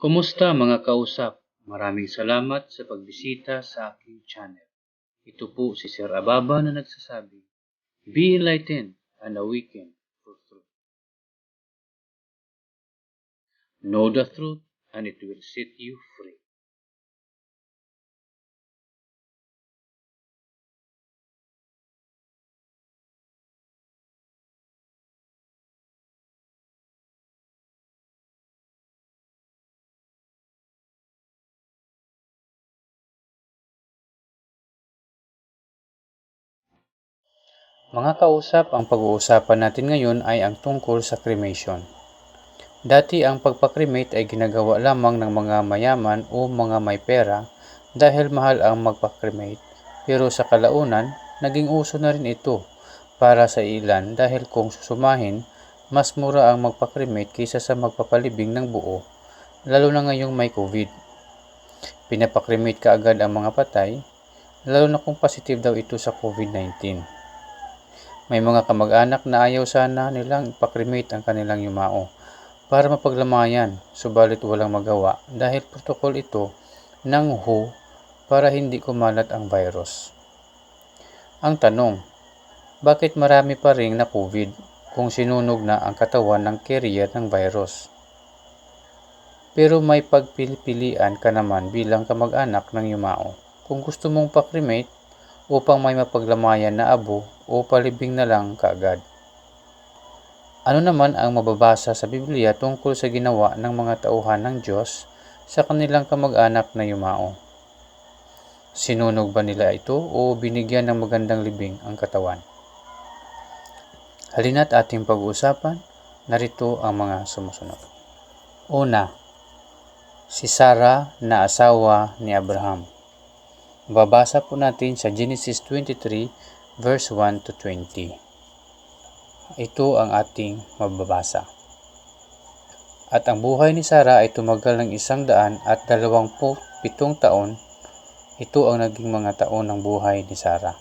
Kumusta mga kausap? Maraming salamat sa pagbisita sa aking channel. Ito po si Sir Ababa na nagsasabi, Be enlightened and awaken for truth. Know the truth and it will set you free. Mga kausap, ang pag-uusapan natin ngayon ay ang tungkol sa cremation. Dati ang pagpakremate ay ginagawa lamang ng mga mayaman o mga may pera dahil mahal ang magpakremate. Pero sa kalaunan, naging uso na rin ito para sa ilan dahil kung susumahin, mas mura ang magpakremate kaysa sa magpapalibing ng buo, lalo na ngayong may COVID. Pinapakremate ka agad ang mga patay, lalo na kung positive daw ito sa COVID-19. May mga kamag-anak na ayaw sana nilang ipakremate ang kanilang yumao para mapaglamayan, subalit walang magawa dahil protocol ito ng WHO para hindi kumalat ang virus. Ang tanong, bakit marami pa ring na COVID kung sinunog na ang katawan ng carrier ng virus? Pero may pagpilian ka naman bilang kamag-anak ng yumao. Kung gusto mong pakremate upang may mapaglamayan na abo o palibing na lang kaagad. Ano naman ang mababasa sa Biblia tungkol sa ginawa ng mga tauhan ng Diyos sa kanilang kamag-anak na yumao? Sinunog ba nila ito o binigyan ng magandang libing ang katawan? Halina't ating pag-uusapan, narito ang mga sumusunod. Una, si Sarah na asawa ni Abraham. Babasa po natin sa Genesis 23 verse 1 to 20. Ito ang ating mababasa. At ang buhay ni Sarah ay tumagal ng isang daan at dalawangpu pitong taon. Ito ang naging mga taon ng buhay ni Sarah.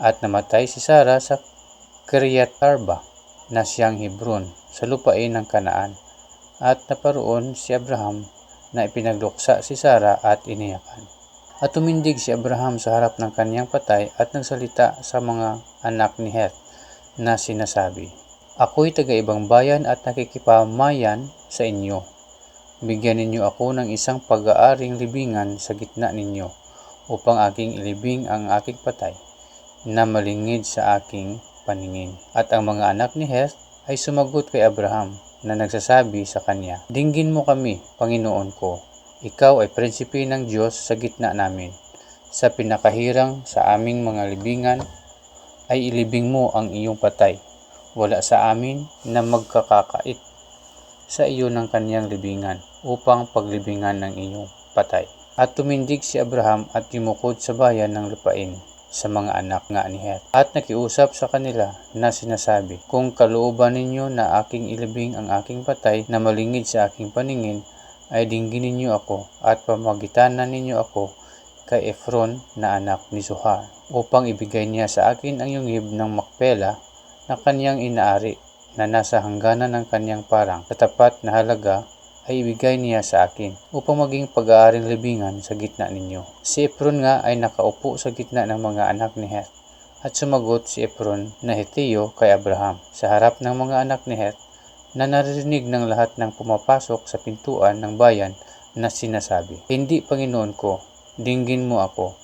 At namatay si Sarah sa Kiryat Arba na siyang Hebron sa lupain ng Kanaan. At naparoon si Abraham na ipinagluksa si Sarah at iniyakan. At tumindig si Abraham sa harap ng kanyang patay at nagsalita sa mga anak ni Heth na sinasabi, Ako'y taga-ibang bayan at nakikipamayan sa inyo. Bigyan ninyo ako ng isang pag-aaring libingan sa gitna ninyo upang aking ilibing ang aking patay na malingid sa aking paningin. At ang mga anak ni Heth ay sumagot kay Abraham na nagsasabi sa kanya, Dinggin mo kami, Panginoon ko, ikaw ay prinsipe ng Diyos sa gitna namin. Sa pinakahirang sa aming mga libingan ay ilibing mo ang iyong patay. Wala sa amin na magkakakait sa iyo ng kanyang libingan upang paglibingan ng iyong patay. At tumindig si Abraham at yumukod sa bayan ng lupain sa mga anak nga ni Het. At nakiusap sa kanila na sinasabi, Kung kalooban ninyo na aking ilibing ang aking patay na malingid sa aking paningin, ay dinggin ninyo ako at pamagitanan ninyo ako kay Efron na anak ni Zohar upang ibigay niya sa akin ang yungib ng Makpela na kanyang inaari na nasa hangganan ng kanyang parang sa tapat na halaga ay ibigay niya sa akin upang maging pag-aaring libingan sa gitna ninyo. Si Efron nga ay nakaupo sa gitna ng mga anak ni Heth at sumagot si Efron na Hetiyo kay Abraham sa harap ng mga anak ni Heth na naririnig ng lahat ng pumapasok sa pintuan ng bayan na sinasabi, Hindi, Panginoon ko, dinggin mo ako.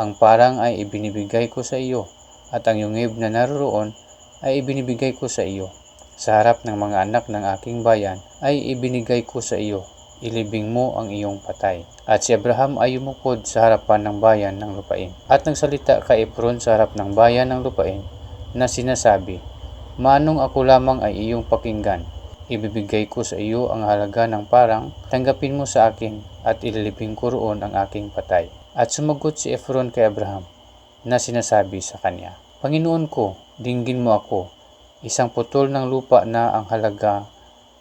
Ang parang ay ibinibigay ko sa iyo, at ang yungib na naroroon ay ibinibigay ko sa iyo. Sa harap ng mga anak ng aking bayan ay ibinigay ko sa iyo. Ilibing mo ang iyong patay. At si Abraham ay yumukod sa harapan ng bayan ng lupain. At nagsalita kay Efron sa harap ng bayan ng lupain na sinasabi, Manong ako lamang ay iyong pakinggan Ibibigay ko sa iyo ang halaga ng parang, tanggapin mo sa akin at ililibing ko roon ang aking patay. At sumagot si Efron kay Abraham na sinasabi sa kanya, Panginoon ko, dinggin mo ako, isang putol ng lupa na ang halaga,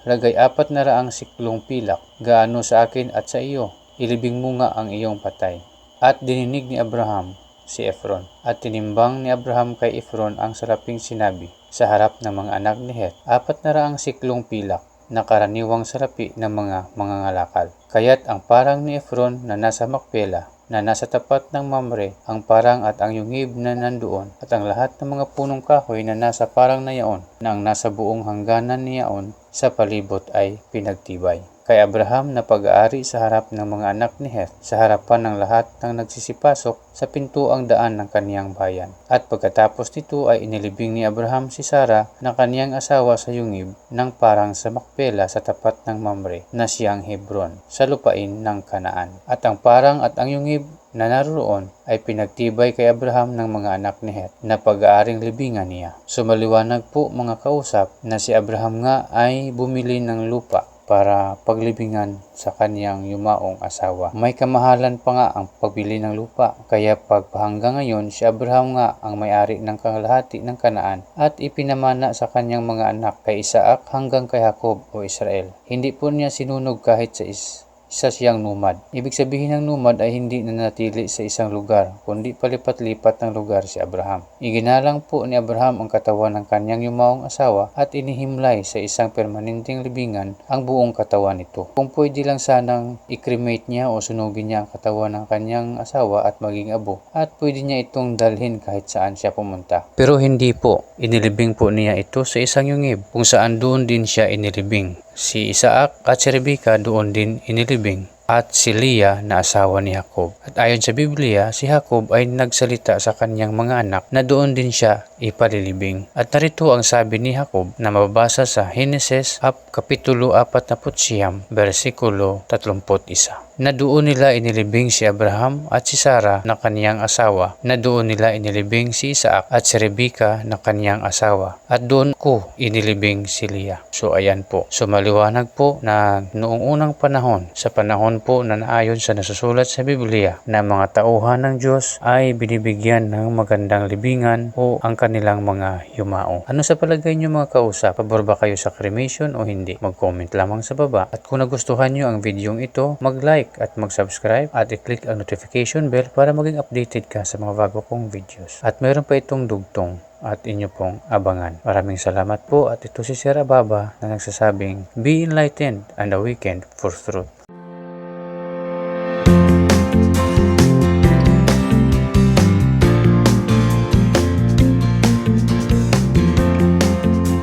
halagay apat na raang siklong pilak, gaano sa akin at sa iyo, ilibing mo nga ang iyong patay. At dininig ni Abraham si Efron. At tinimbang ni Abraham kay Efron ang saraping sinabi sa harap ng mga anak ni Het, apat na raang siklong pilak na karaniwang salapi ng mga mangangalakal. Kaya't ang parang ni Efron na nasa Makpela na nasa tapat ng Mamre, ang parang at ang yungib na nandoon, at ang lahat ng mga punong kahoy na nasa parang na yaon, na ang nasa buong hangganan ni yaon sa palibot ay pinagtibay. Kay Abraham na pag-aari sa harap ng mga anak ni Heth, sa harapan ng lahat ng nagsisipasok sa pintuang daan ng kaniyang bayan. At pagkatapos nito ay inilibing ni Abraham si Sara na kaniyang asawa sa yungib ng parang sa Makpela sa tapat ng Mamre na siyang Hebron sa lupain ng Kanaan. At ang parang at ang yungib na naroon ay pinagtibay kay Abraham ng mga anak ni Het na pag-aaring libingan niya. Sumaliwanag po mga kausap na si Abraham nga ay bumili ng lupa para paglibingan sa kaniyang yumaong asawa. May kamahalan pa nga ang pagbili ng lupa, kaya pagpahanggang ngayon si Abraham nga ang may-ari ng kalahati ng kanaan at ipinamana sa kanyang mga anak kay Isaac hanggang kay Jacob o Israel. Hindi po niya sinunog kahit sa is isa siyang numad. Ibig sabihin ng numad ay hindi nanatili sa isang lugar, kundi palipat-lipat ng lugar si Abraham. Iginalang po ni Abraham ang katawan ng kanyang yumaong asawa at inihimlay sa isang permanenteng libingan ang buong katawan nito. Kung pwede lang sanang i-cremate niya o sunugin niya ang katawan ng kanyang asawa at maging abo, at pwede niya itong dalhin kahit saan siya pumunta. Pero hindi po, inilibing po niya ito sa isang yungib kung saan doon din siya inilibing. Si Isaac at si Rebecca doon din inilibing at si Leah na asawa ni Jacob. At ayon sa Biblia, si Jacob ay nagsalita sa kanyang mga anak na doon din siya ipalilibing. At narito ang sabi ni Jacob na mababasa sa Genesis ap Kapitulo 49, versikulo 31 na doon nila inilibing si Abraham at si Sarah na kaniyang asawa, na doon nila inilibing si Isaac at si Rebecca na kaniyang asawa, at doon ko inilibing si Leah. So ayan po. So maliwanag po na noong unang panahon, sa panahon po na naayon sa nasusulat sa Biblia, na mga tauhan ng Diyos ay binibigyan ng magandang libingan o ang kanilang mga yumao. Ano sa palagay niyo mga kausap? Pabor ba kayo sa cremation o hindi? Mag-comment lamang sa baba. At kung nagustuhan niyo ang videong ito, mag-like at mag-subscribe at i-click ang notification bell para maging updated ka sa mga bago kong videos. At meron pa itong dugtong at inyo pong abangan. Maraming salamat po at ito si Sir Ababa na nagsasabing Be enlightened and awakened for truth.